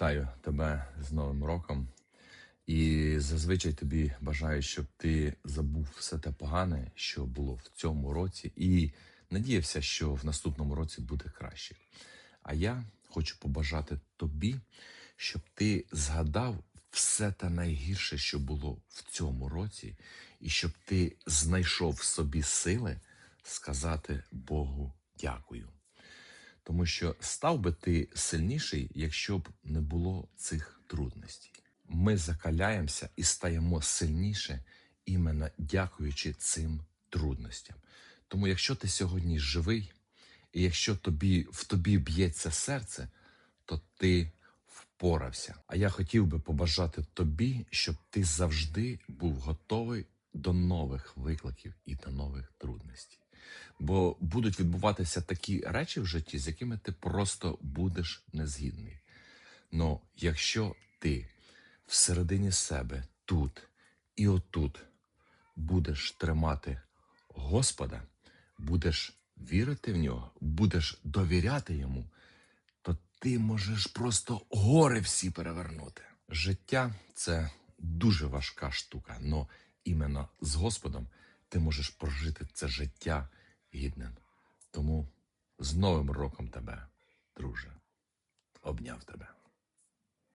Вітаю тебе з Новим роком. І зазвичай тобі бажаю, щоб ти забув все те погане, що було в цьому році, і надіявся, що в наступному році буде краще. А я хочу побажати тобі, щоб ти згадав все те найгірше, що було в цьому році, і щоб ти знайшов в собі сили сказати Богу дякую. Тому що став би ти сильніший, якщо б не було цих трудностей. Ми закаляємося і стаємо сильніше іменно дякуючи цим трудностям. Тому, якщо ти сьогодні живий, і якщо тобі в тобі б'ється серце, то ти впорався. А я хотів би побажати тобі, щоб ти завжди був готовий до нових викликів і до нових трудностей. Бо будуть відбуватися такі речі в житті, з якими ти просто будеш незгідний. Но якщо ти всередині себе тут і отут будеш тримати Господа, будеш вірити в нього, будеш довіряти йому, то ти можеш просто гори всі перевернути. Життя це дуже важка штука, але іменно з Господом ти можеш прожити це життя гідним. Тому з Новим роком тебе, друже, обняв тебе.